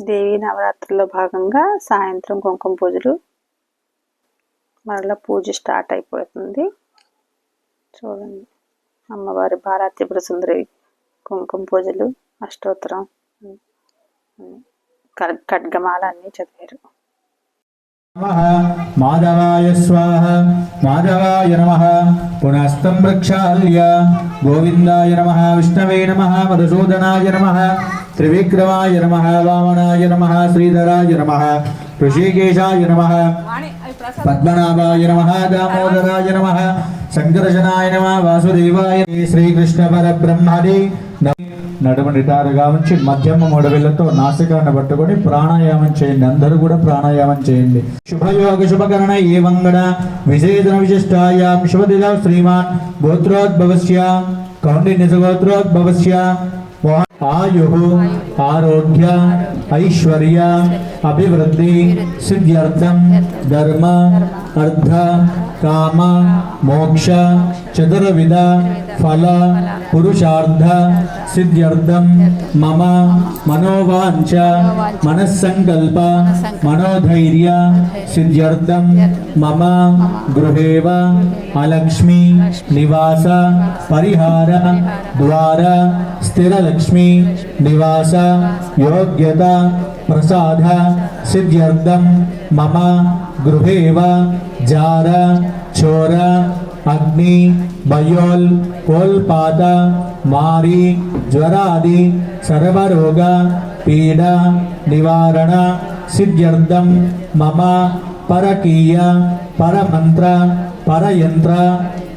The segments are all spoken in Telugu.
దేవీ నవరాత్రుల్లో భాగంగా సాయంత్రం కుంకుమ పూజలు మరలా పూజ స్టార్ట్ అయిపోతుంది. చూడండి. అమ్మవారి భారాత్రిపుర సుందరి కుంకుమ పూజలు అష్టోత్తరం ఖడ్గమాల అన్నీ చదివారు. మాధవాయ స్వాహ. మాధవాయ నమ. పునస్తం ప్రక్షాళ్య గోవిందాయ నమ. విష్ణవే నమ. మధుసూదనాయ నమ. త్రివిక్రమాయ నమః వామనాయ నమః శ్రీధరాయ నమః ఋషికేశాయ నమః పద్మనాభాయ నమః దామోదరాయ నమః సంకర్షణాయ నమః వాసుదేవాయ శ్రీకృష్ణ పరబ్రహ్మణి నడుము నిటారుగా ఉంచి మధ్యమ మొడవిళ్ళతో నాసికాన్ని పట్టుకొని ప్రాణాయామం చేయండి. అందరూ కూడా ప్రాణాయామం చేయండి. శుభయోగ శుభకరణ ఏ వంగడ విశేషణ విశిష్టాయాం. శుభదిద శ్రీమాన్ గోత్రోద్భవస్య కౌండి నిజగోత్రోద్భవస్య ఆయు ఆరోగ్య ఐశ్వర్య అభివృద్ధి సిద్ధ్యర్థం ధర్మ అర్థ కామ మోక్ష చతుర్విధ ఫల పురుషార్థ సిద్ధ్యర్థం మమ మనోవాంఛ మనస్సంకల్ప మనోధైర్య సిద్ధ్యర్థం మమ గృహేవ అలక్ష్మి నివాస పరిహార ద్వార స్థిరలక్ష్మి నివాస యోగ్యత ప్రసాద సిద్ధ్యర్థం మమ గృహేవ జార చోర అగ్ని బయోల్ కోల్పాత మారి జ్వరాది సర్వరోగ పీడ నివారణ సిద్ధ్యర్థం మమ పరకీయ పరమంత్ర పరయంత్ర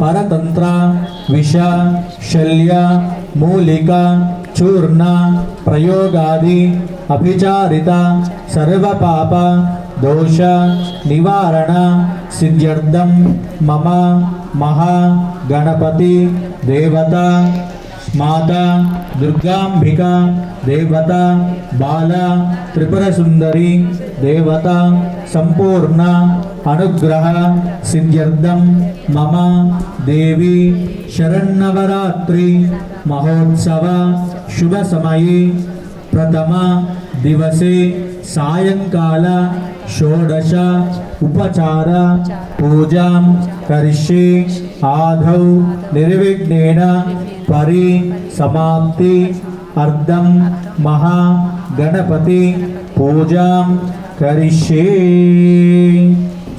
పరతంత్ర విష శల్య మూలిక చూర్ణ ప్రయోగాది అభిచారిత సర్వపాప దోష నివారణ సిద్ధ్యర్థం మమ మహా గణపతి దేవత మాత దుర్గాంబిక దేవత బాల త్రిపుర సుందరి దేవత సంపూర్ణ అనుగ్రహ సిద్ధ్యర్థం మమ దేవి శరణవరాత్రి మహోత్సవ శుభ సమయే ప్రథమ దివసే సాయంకాల షోడశ ఉపచార పూజాం కరిష్యే ఆధౌ నిర్విఘ్నేన పరి సమాప్తి అర్ధం మహా గణపతి పూజాం కరిష్యే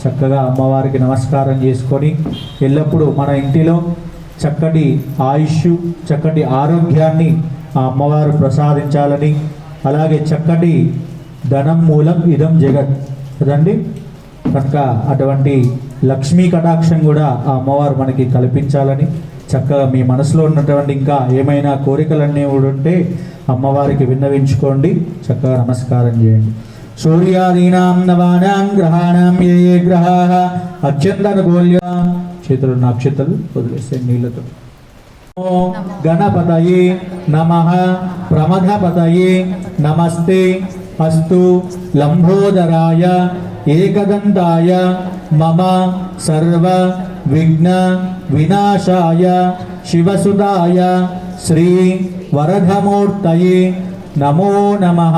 చక్కగా అమ్మవారికి నమస్కారం చేసుకొని ఎల్లప్పుడూ మన ఇంటిలో చక్కటి ఆయుష్ చక్కటి ఆరోగ్యాన్ని ఆ అమ్మవారు ప్రసాదించాలని అలాగే చక్కటి ధనం మూలం ఇదం జగత్. కదండి కనుక అటువంటి లక్ష్మీ కటాక్షం కూడా ఆ అమ్మవారు మనకి కల్పించాలని చక్కగా మీ మనసులో ఉన్నటువంటి ఇంకా ఏమైనా కోరికలన్నీ కూడా ఉంటే అమ్మవారికి విన్నవించుకోండి చక్కగా నమస్కారం చేయండి. సూర్యాదీనాం నవానాం గ్రహాణం ఏ ఏ గ్రహా అత్యంత అనుకూల్య. చేతులు నక్షత్రాలు వదిలేస్తే నీళ్ళతో. गणपतये नमः। प्रमदपतये नमस्ते। अस्तु। लम्भोदराय एकदन्ताय मम सर्व विघ्न विनाशाय शिवसुताय श्री वरधमूर्तये नमो नमः।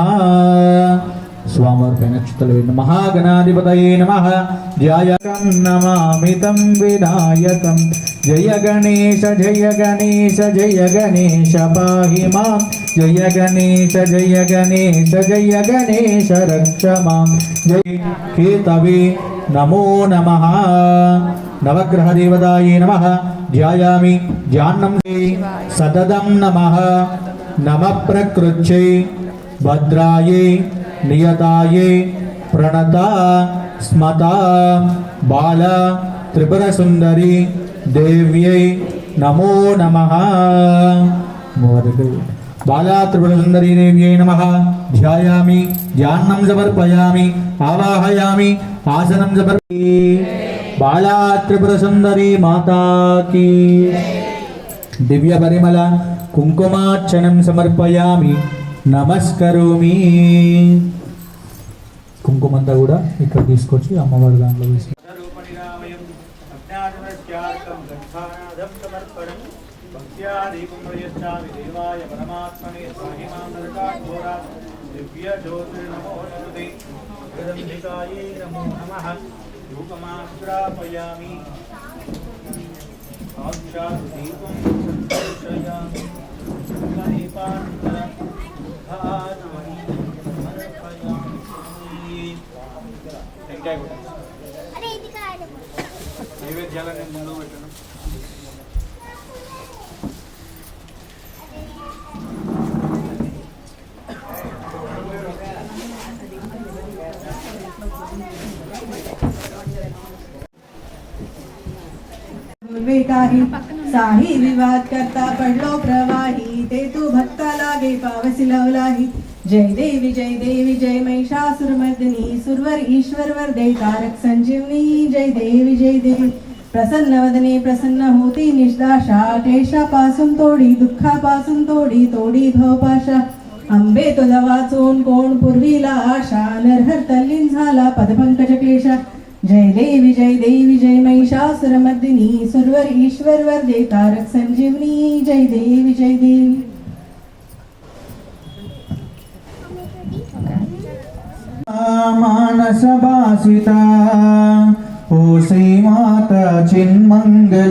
स्वामर्पणक्षतले महागणाधिपतये नमः ध्यायकं नमामितं विनायकम्। జయ గణేశ జయ గణేశ జయ గణేశ పాహి మాం. జయ గణేశ జయ గణేశ జయ గణేశ రక్ష మాం. జయ కేతవే నమో నమ. నవగ్రహ దేవతాయే నమ. ధ్యాయామి ధ్యానం సతతం నమ. నమ ప్రకృత్యై భద్రాయే నియతాయే ప్రణత స్మత. బాల త్రిపురసుందరి సుందరి దేవ్యై నమో నమ. బాలా త్రిపుర సుందరి దేవ్యై నమ. ధ్యాయామి ధ్యానం సమర్పయామి ఆవాహయామి ఆసనం సమర్పి. బాలా త్రిపుర సుందరి మాతాకి. దివ్య పరిమళ కుంకుమార్చనం సమర్పయామి. నమస్కరోమి. కుంకుమంతా కూడా ఇక్కడ తీసుకొచ్చి అమ్మవారి దాంట్లో వేసి दिव्य ज्योतिर्नमोस्तुते जगदम्बिकायै नमो नमः धूपमाग्रापयामि साक्षात् दीपं दर्शयामि दीपान्तरं धात्मनि समर्पयामि టెంకాయ కూడా నైవేద్యాలన్నీ ముందు పెట్టను साही विवाद करता पडलो प्रवाही, ते तू भक्ता लागे पावसी लवलाही जय देवी जय देवी, जय महिषासुरमर्दिनी, सुरवर, ईश्वर वर दे तारक संजीवनी, जय देवी जय देवी। प्रसन्न वदने प्रसन्न होती निष्दाशा, क्लेशापासून तोडी, दुःखापासून तोडी तोडी भवपाशा अंबे तुला वाचून कोण पूर्वीला आशा, नरहर तल्लीन झाला पदपंकज क्लेशा जय देवी जय देवी, जय महिषासुर मर्दिनी सुरवर, ईश्वर वर दे संजीवनी, जय देवी जय देवी. मानसभासिता माता चिन्मङ्गलनीराजिता,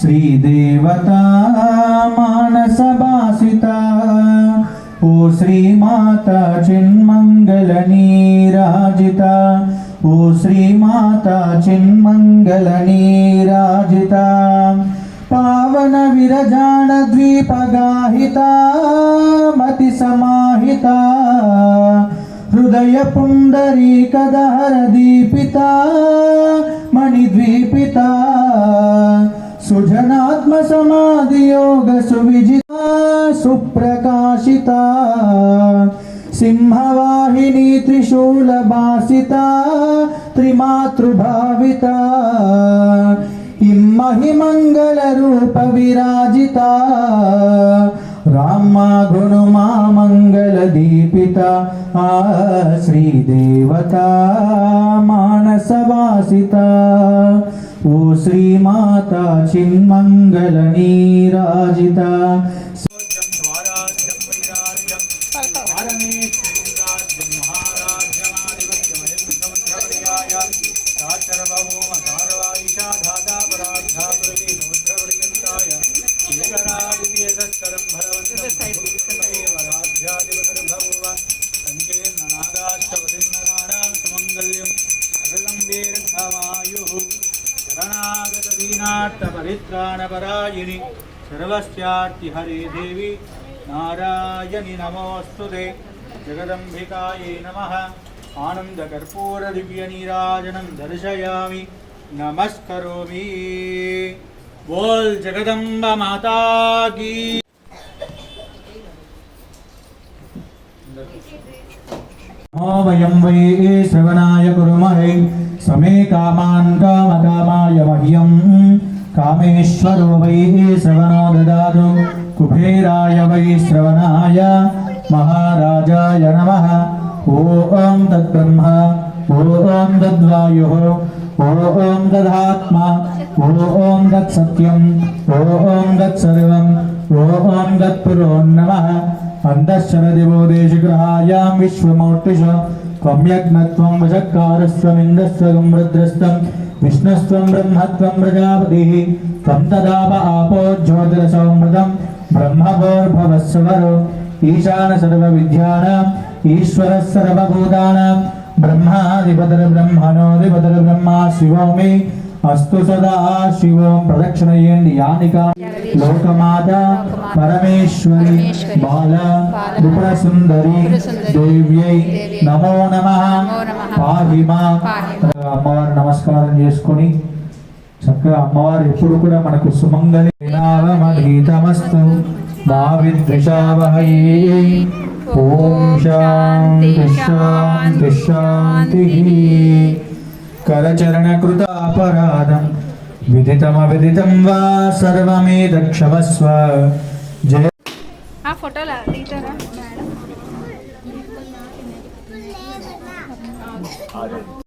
श्रीदेवता मा శ్రీమాత చిన్మంగళ నీరాజిత. ఓ శ్రీమాత చిన్మంగళ నీరాజిత. పావన విరజాన ద్వీపగాహిత మతి సమాహిత. హృదయ పుండరీకదహర దీపిత మణిద్వీపిత సుజనాత్మ సమాధి యోగ సువిజిత సుప్రకాశిత సింహవాహిని త్రిశూల భాసిత త్రిమాతృభావిత ఇమ్మహిమంగళ सर्वस्यार्ति हरे देवी। नारायणि नमोऽस्तुते जगदम्बिकायै नमः। आनन्दकर्पूरदिव्यनीराजनं दर्शयामि। नमस्करोमि। बोल जगदम्ब माता की। वयं वै श्रवणाय कुर्महे। समे कामान् कामकामाय मह्यं कामेश्वरो वै श्रवणो ददातु कुबेराय वै श्रवणाय महाराजाय नमः ॐ तद्ब्रह्म ॐ तद्वायुः ॐ तदात्मा ॐ तत्सत्यम् ॐ तत्सर्वम् ॐ तत्पुरो नमः अन्तःशरदिवो देशग्रहायां विश्वमूर्तिष त्वम्यग्नत्वं విష్ణుస్వం బ్రహ్మత్వం ప్రజాపతి త్వం తదాప ఆపో జ్యోతిరసౌమృతం బ్రహ్మగోర్భవస్వరో ఈశాన సర్వ విద్యానాం ఈశ్వర సర్వభూతానాం బ్రహ్మాధిపతర్ బ్రహ్మణోధిపతర్ బ్రహ్మా శివోమి అస్తు సదా శివం ప్రదక్షిణయండి యానికా లోకమాత పరమేశ్వరి బాల నృపసుందరి దేవ్యై నమో నమ పాహిమా అమ్మవారు నమస్కారం చేసుకొని చక్కగా అమ్మవారు ఎప్పుడు కూడా మనకు సుమంగళి వినావమీతమస్తు మా ఓం శాంతి శాంతి శాంతి. కరచరణ కృత అపరాధం. విదితమవిదితం వా సర్వమేదక్షమస్వ. జయ ఆ ఫోటోలా? తీతారా? మేడం?